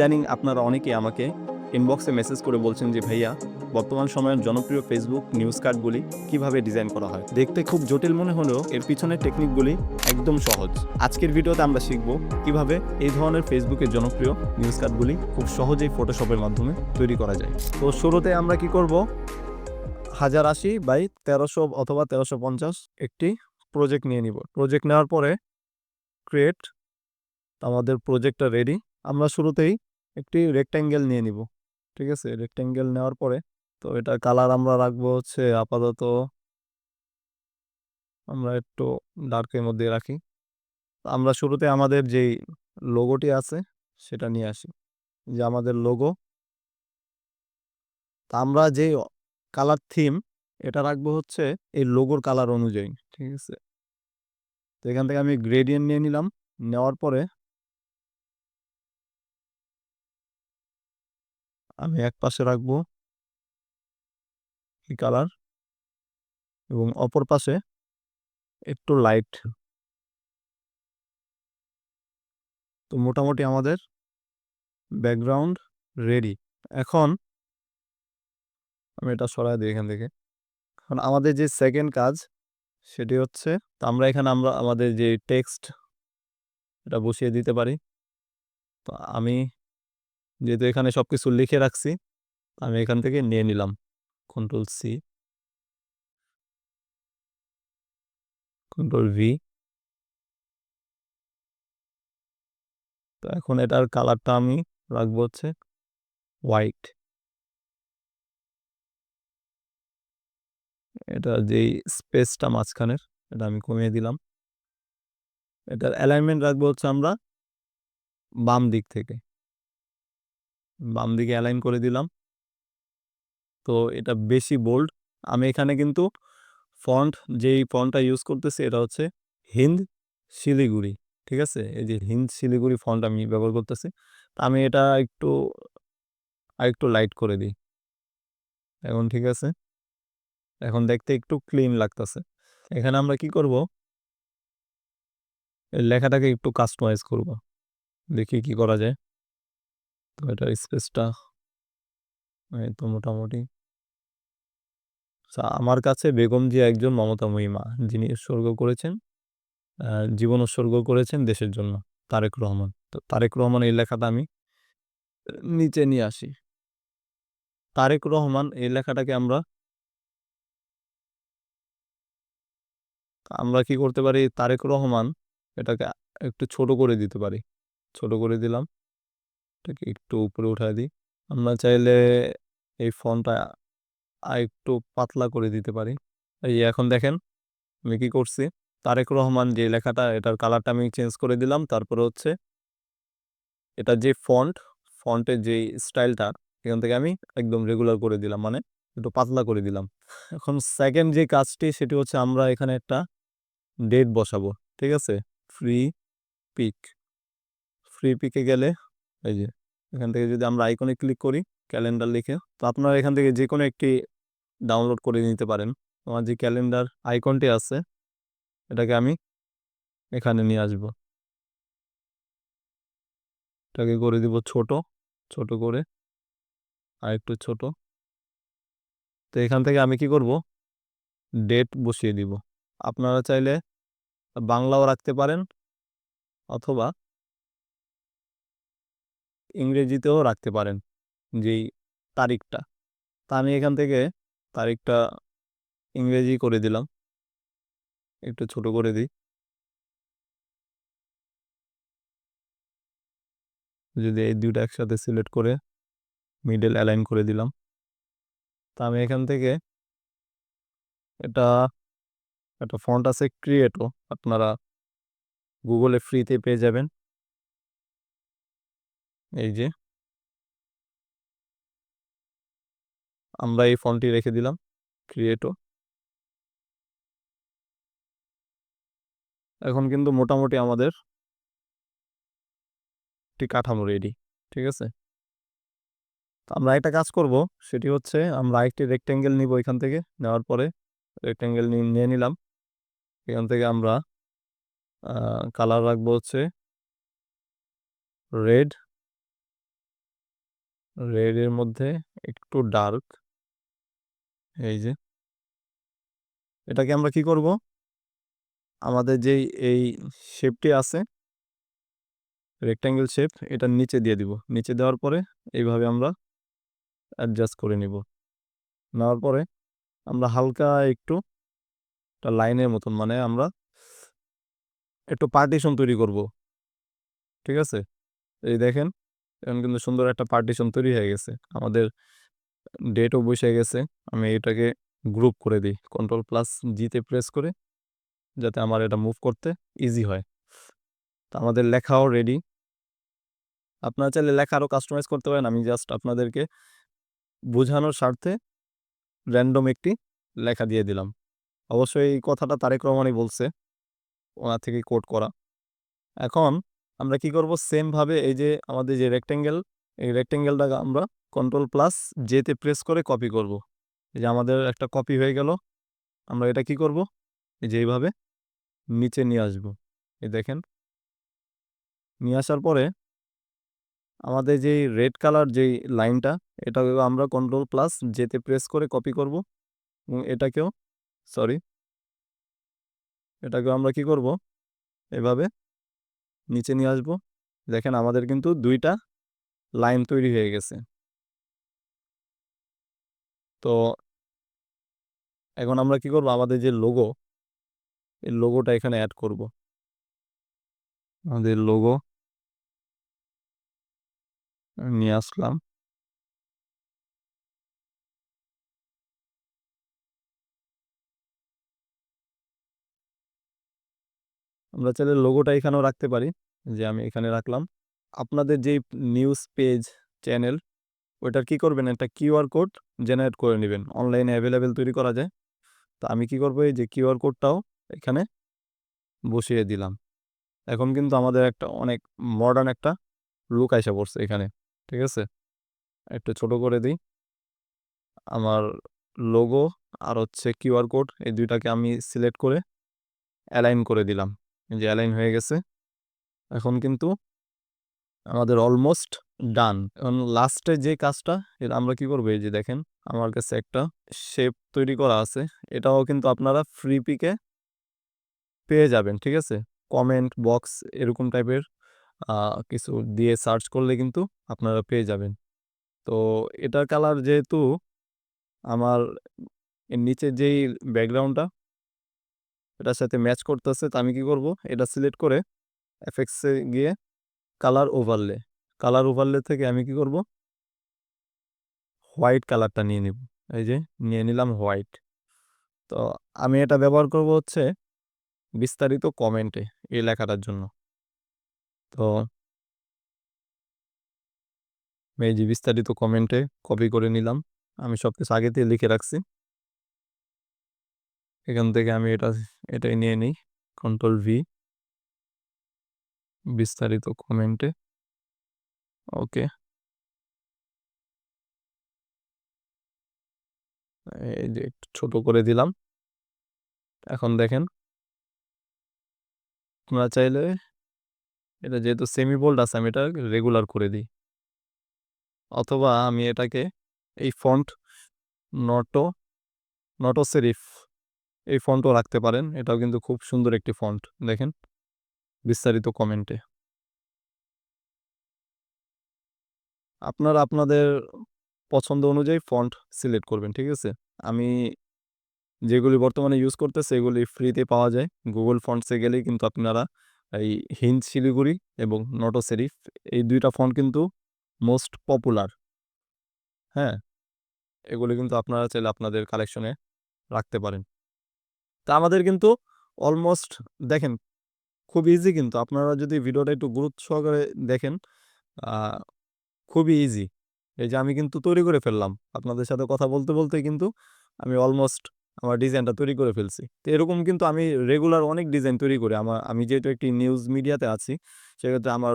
ইদানিং আপনারা অনেকেই আমাকে ইনবক্সে মেসেজ করে বলছেন যে, ভাইয়া, বর্তমান সময়ের জনপ্রিয় ফেসবুক নিউজ কার্ডগুলি কীভাবে ডিজাইন করা হয়? দেখতে খুব জটিল মনে হলেও এর পিছনের টেকনিকগুলি একদম সহজ। আজকের ভিডিওতে আমরা শিখব কীভাবে এই ধরনের ফেসবুকের জনপ্রিয় নিউজ কার্ডগুলি খুব সহজেই ফটোশপের মাধ্যমে তৈরি করা যায়। তো শুরুতে আমরা কি করব? হাজার আশি বাই তেরোশো অথবা তেরোশো পঞ্চাশ একটি প্রজেক্ট নিয়ে নিব। প্রজেক্ট নেওয়ার পরে ক্রিয়েট আমাদের প্রজেক্টটা রেডি আমরা শুরুতেই একটি রেক্ট্যাঙ্গেল নিয়ে নিব, ঠিক আছে? রেক্ট্যাঙ্গেল নেওয়ার পরে, তো এটা কালার আমরা রাখব হচ্ছে আপাতত আমরা একটু ডার্কের মধ্যে রাখি। আমরা শুরুতে আমাদের যেই লোগোটি আছে, সেটা নিয়ে আসি। যে আমাদের লোগো তা আমরা যে কালার থিম এটা রাখব হচ্ছে এই লোগোর কালার অনুযায়ী, ঠিক আছে? তো এখান থেকে আমি গ্রেডিয়েন্ট নিয়ে নিলাম। নেওয়ার পরে আমি এক পাশে রাখব। এই কালার। এবং অপর পাশে একটু লাইট তো মোটামুটি আমাদের ব্যাকগ্রাউন্ড রেডি এখন আমি এটা সরাই দিই এখান থেকে। এখন আমাদের যে সেকেন্ড কাজ, সেটি হচ্ছে তো আমরা এখানে আমরা আমাদের যে টেক্সট এটা বসিয়ে দিতে পারি। তো আমি যেহেতু এখানে সব কিছু লিখে রাখছি, আমি এখান থেকে নিয়ে নিলাম। কন্ট্রোল সি কন্ট্রোল ভি তো এখন এটার কালারটা আমি রাখব হচ্ছে হোয়াইট এটা যেই স্পেসটা মাঝখানের, এটা আমি কমিয়ে দিলাম। এটার অ্যালাইনমেন্ট রাখব হচ্ছে আমরা বাম দিক থেকে। বাম দিকে অ্যালাইন করে দিলাম। তো এটা বেশি বোল্ড আমি এখানে কিন্তু ফন্ট যেই ফন্টটা ইউজ করতেছি এটা হচ্ছে হিন্দ শিলিগুড়ি, ঠিক আছে? এই যে হিন্দ শিলিগুড়ি ফন্ট আমি ব্যবহার করতেছি। তা আমি এটা একটু, আরেকটু লাইট করে দিই। এখন ঠিক আছে? এখন দেখতে একটু ক্লিন লাগতেছে। এখানে আমরা কি করব? লেখাটাকে একটু কাস্টমাইজ করব। দেখি কি করা যায়। এটার স্পেসটা? এই তো মোটামুটি। আচ্ছা, আমার কাছে বেগম জিয়া একজন মমতাময়ী মা যিনি উৎসর্গ করেছেন জীবন উৎসর্গ করেছেন দেশের জন্য তারেক রহমান। তো তারেক রহমান এই লেখাটা আমি নিচে নিয়ে আসি। তারেক রহমান এই লেখাটাকে আমরা আমরা কি করতে পারি? তারেক রহমান এটাকে একটু ছোট করে দিতে পারি। ছোট করে দিলাম। এটাকে একটু উপরে উঠায় দিই। আমরা চাইলে এই ফন্টটা আর একটু পাতলা করে দিতে পারি। এই এখন দেখেন, আমি কি করছি? তারেক রহমান যে লেখাটা, এটার কালারটা আমি চেঞ্জ করে দিলাম। তারপরে হচ্ছে এটা যে ফন্ট ফন্টের যে স্টাইলটা এখান থেকে আমি একদম রেগুলার করে দিলাম। মানে একটু পাতলা করে দিলাম। এখন সেকেন্ড যে কাজটি, সেটি হচ্ছে আমরা এখানে একটা ডেট বসাবো। ঠিক আছে? ফ্রি পিক ফ্রি পিকে গেলে এই যে, এখান থেকে যদি আমরা আইকনে ক্লিক করি ক্যালেন্ডার লিখে, তো আপনারা এখান থেকে যে কোনো একটি ডাউনলোড করে নিতে পারেন। আমার যে ক্যালেন্ডার আইকনটি আছে, এটাকে আমি এখানে নিয়ে আসব। এটাকে করে দিব ছোট ছোট করে আর একটু ছোট। তো এখান থেকে আমি কি করব? ডেট বসিয়ে দিব। আপনারা চাইলে বাংলাও রাখতে পারেন, অথবা ইংরেজিতেও রাখতে পারেন যেই তারিখটা। তা আমি এখান থেকে তারিখটা ইংরেজি করে দিলাম। একটু ছোট করে দিই। যদি এই দুইটা একসাথে সিলেক্ট করে মিডল অ্যালাইন করে দিলাম। তা আমি এখান থেকে এটা, একটা ফন্ট আছে ক্রিয়েটো আপনারা গুগলে ফ্রিতে পেয়ে যাবেন। এই যে। আমরা এই ফন্টটি রেখে দিলাম ক্রিয়েটো এখন কিন্তু মোটামুটি আমাদের একটি কাঠামো রেডি ঠিক আছে? আমরা একটা কাজ করব, সেটি হচ্ছে আমরা একটি রেক্ট্যাঙ্গেল নিব এখান থেকে, নেওয়ার পরে রেক্ট্যাঙ্গেল নিয়ে নিলাম। এখান থেকে আমরা কালার রাখব হচ্ছে রেড রেড এর মধ্যে একটু ডার্ক এই যে। এটাকে আমরা কি করব? আমাদের যেই, এই শেপটি আছে রেক্ট্যাঙ্গেল শেপ এটা নিচে দিয়ে দিব। নিচে দেওয়ার পরে এইভাবে আমরা অ্যাডজাস্ট করে নিব। নেওয়ার পরে আমরা হালকা একটু একটা লাইনের মতন মানে আমরা একটু পার্টিশন তৈরি করব। ঠিক আছে? এই দেখেন এখন কিন্তু সুন্দর একটা পার্টিশন তৈরি হয়ে গেছে। আমাদের ডেটও বসে গেছে। আমি এটাকে গ্রুপ করে দিই। কন্ট্রোল প্লাস জিতে প্রেস করে যাতে আমার এটা মুভ করতে ইজি হয়। তো আমাদের লেখাও রেডি আপনারা চাইলে লেখা আরও কাস্টমাইজ করতে পারেন। আমি জাস্ট আপনাদেরকে বোঝানোর স্বার্থে র্যান্ডম একটি লেখা দিয়ে দিলাম। অবশ্যই এই কথাটা তারেক রহমানই বলছে। ওনার থেকে কোট করা। এখন আমরা কি করব? সেমভাবে এই যে আমাদের যে রেক্টেঙ্গেল এই রেক্টেঙ্গেলটাকে আমরা কন্ট্রোল প্লাস জেতে প্রেস করে কপি করব। এই যে আমাদের একটা কপি হয়ে গেল। আমরা এটা কি করব? এই যে এইভাবে নিচে নিয়ে আসব। এই দেখেন। নিয়ে আসার পরে আমাদের যেই রেড কালার যেই লাইনটা এটাকে আমরা কন্ট্রোল প্লাস জেতে প্রেস করে কপি করব। এবং এটাকেও সরি এটাকেও আমরা কি করব? এভাবে নিচে নিয়ে আসব। দেখেন আমাদের কিন্তু দুইটা লাইন তৈরি হয়ে গেছে। তো এখন আমরা কি করব? আমাদের যে লোগো এই লোগোটা এখানে অ্যাড করব। আমাদের লোগো নিয়ে আসলাম। আমরা চাইলে লোগোটা এখানেও রাখতে পারি, যে আমি এখানে রাখলাম। আপনাদের যেই নিউজ পেজ চ্যানেল ওইটার কি করবেন? একটা কিউআর কোড জেনারেট করে নেবেন। অনলাইনে অ্যাভেলেবেল তৈরি করা যায়। তো আমি কি করব? এই যে কিউআর কোডটাও এখানে বসিয়ে দিলাম। এখন কিন্তু আমাদের একটা অনেক মডার্ন একটা লুক আইসা পড়ছে এখানে, ঠিক আছে? একটু ছোট করে দিই। আমার লোগো আর হচ্ছে কিউআর কোড এই দুইটাকে আমি সিলেক্ট করে অ্যালাইন করে দিলাম। যে অ্যালাইন হয়ে গেছে। এখন কিন্তু আমাদের অলমোস্ট ডান এখন লাস্টে যে কাজটা এটা আমরা কি করব? এই যে দেখেন, আমার কাছে একটা শেপ তৈরি করা আছে। এটাও কিন্তু আপনারা ফ্রি পিকে পেয়ে যাবেন, ঠিক আছে? কমেন্ট বক্স এরকম টাইপের কিছু দিয়ে সার্চ করলে কিন্তু আপনারা পেয়ে যাবেন। তো এটার কালার যেহেতু, আমার নিচের যেই ব্যাকগ্রাউন্ডটা এটার সাথে ম্যাচ করতেছে, তো আমি কি করব? এটা সিলেক্ট করে এফেক্টসে গিয়ে কালার ওভারলে কালার ওভারলে থেকে আমি কি করব? হোয়াইট কালারটা নিয়ে নিব। এই যে, নিয়ে নিলাম হোয়াইট। তো আমি এটা ব্যবহার করব হচ্ছে বিস্তারিত কমেন্টে এই লেখাটার জন্য। তো এই যে বিস্তারিত কমেন্টে কপি করে নিলাম। আমি সব কিছু আগে থেকে লিখে রাখছি। এখান থেকে আমি এটা, এটাই নিয়ে নিই। কন্ট্রোল ভি বিস্তারিত কমেন্টে ওকে এই যে একটু ছোট করে দিলাম। এখন দেখেন। আপনারা চাইলে এটা যেহেতু সেমি বোল্ড আছে, আমি এটা রেগুলার করে দিই। অথবা আমি এটাকে এই ফন্ট নটো নটো সেরিফ এই ফন্টও রাখতে পারেন। এটাও কিন্তু খুব সুন্দর একটি ফন্ট। দেখেন, বিস্তারিত কমেন্টে। আপনারা আপনাদের পছন্দ অনুযায়ী ফন্ট সিলেক্ট করবেন, ঠিক আছে? আমি যেগুলি বর্তমানে ইউজ করতেছে এগুলি ফ্রিতে পাওয়া যায়। গুগল ফন্টসে গেলেই কিন্তু আপনারা এই হিন্দ শিলিগুড়ি এবং নটো সেরিফ এই দুইটা ফন্ট কিন্তু মোস্ট পপুলার হ্যাঁ এগুলি কিন্তু আপনারা চাইলে আপনাদের কালেকশনে রাখতে পারেন। তা আমাদের কিন্তু অলমোস্ট দেখেন, খুব ইজি কিন্তু। আপনারা যদি ভিডিওটা একটু গুরুত্ব সহকারে দেখেন খুবই ইজি এই যে আমি কিন্তু তৈরি করে ফেললাম। আপনাদের সাথে কথা বলতে বলতে কিন্তু আমি অলমোস্ট আমার ডিজাইনটা তৈরি করে ফেলছি। তো এরকম কিন্তু আমি রেগুলার অনেক ডিজাইন তৈরি করি। আমার, আমি যেহেতু একটি নিউজ মিডিয়াতে আছি, সেক্ষেত্রে আমার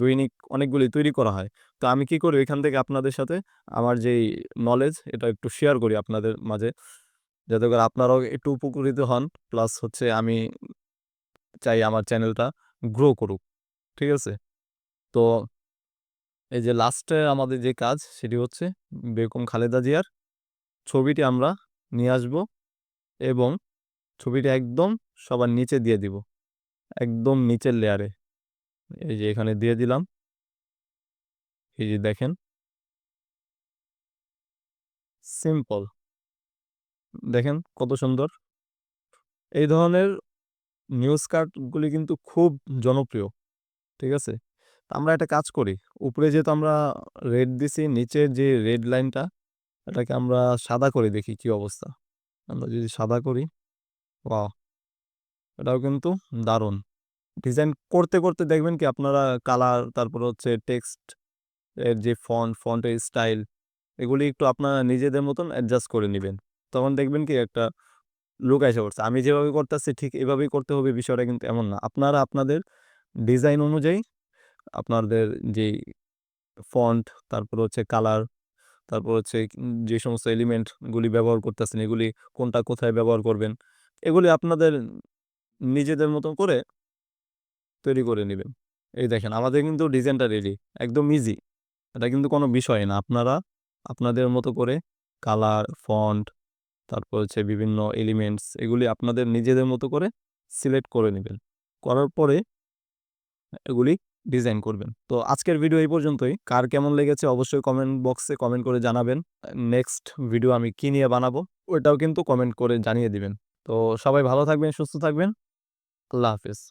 দৈনিক অনেকগুলি তৈরি করা হয়। তো আমি কি করি? এখান থেকে আপনাদের সাথে আমার যেই নলেজ এটা একটু শেয়ার করি আপনাদের মাঝে। যাতে করে আপনারাও একটু উপকৃত হন। প্লাস হচ্ছে আমি চাই আমার চ্যানেলটা গ্রো করুক, ঠিক আছে? তো এই যে লাস্টে আমাদের যে কাজ সেটি হচ্ছে বেগম খালেদা জিয়ার ছবিটি আমরা নিয়ে আসব এবং ছবিটি একদম সবার নিচে দিয়ে দিব, একদম নিচের লেয়ারে এই যে এখানে দিয়ে দিলাম। এই যে দেখেন। সিম্পল দেখেন কত সুন্দর। এই ধরনের নিউজ কার্ডগুলি কিন্তু খুব জনপ্রিয়, ঠিক আছে? আমরা একটা কাজ করি, উপরে যেহেতু আমরা রেড দিছি নিচের যে রেড লাইনটা এটাকে আমরা সাদা করে দেখি কি অবস্থা। আমরা যদি সাদা করি ওয়াও এটাও কিন্তু দারুণ। ডিজাইন করতে করতে দেখবেন কি আপনারা কালার তারপর হচ্ছে টেক্সট এর যে ফন্ট ফন্টের স্টাইল এগুলি একটু আপনারা নিজেদের মতন অ্যাডজাস্ট করে নেবেন। তখন দেখবেন কি একটা লুক এসে পড়ছে। আমি যেভাবে করতেছি ঠিক এভাবেই করতে হবে, বিষয়টা কিন্তু এমন না। আপনারা আপনাদের ডিজাইন অনুযায়ী আপনাদের যেই ফন্ট, তারপর হচ্ছে কালার, তারপর হচ্ছে যে সমস্ত এলিমেন্টগুলি ব্যবহার করতেছেন, এগুলি কোনটা কোথায় ব্যবহার করবেন, এগুলি আপনাদের নিজেদের মতন করে তৈরি করে নেবেন। এই দেখেন, আমাদের কিন্তু ডিজাইনটা রেডি একদম ইজি এটা কিন্তু কোনো বিষয় না। আপনারা আপনাদের মতো করে কালার, ফন্ট তারপর হচ্ছে বিভিন্ন এলিমেন্টস এগুলি আপনাদের নিজেদের মতো করে সিলেক্ট করে নেবেন। করার পরে এগুলি ডিজাইন করবেন। তো আজকের ভিডিও এই পর্যন্তই। কার কেমন লেগেছে অবশ্যই কমেন্ট বক্সে কমেন্ট করে জানাবেন। নেক্সট ভিডিও আমি কী নিয়ে বানাবো ওইটাও কিন্তু কমেন্ট করে জানিয়ে দিবেন। তো সবাই ভালো থাকবেন, সুস্থ থাকবেন। আল্লাহ হাফিজ।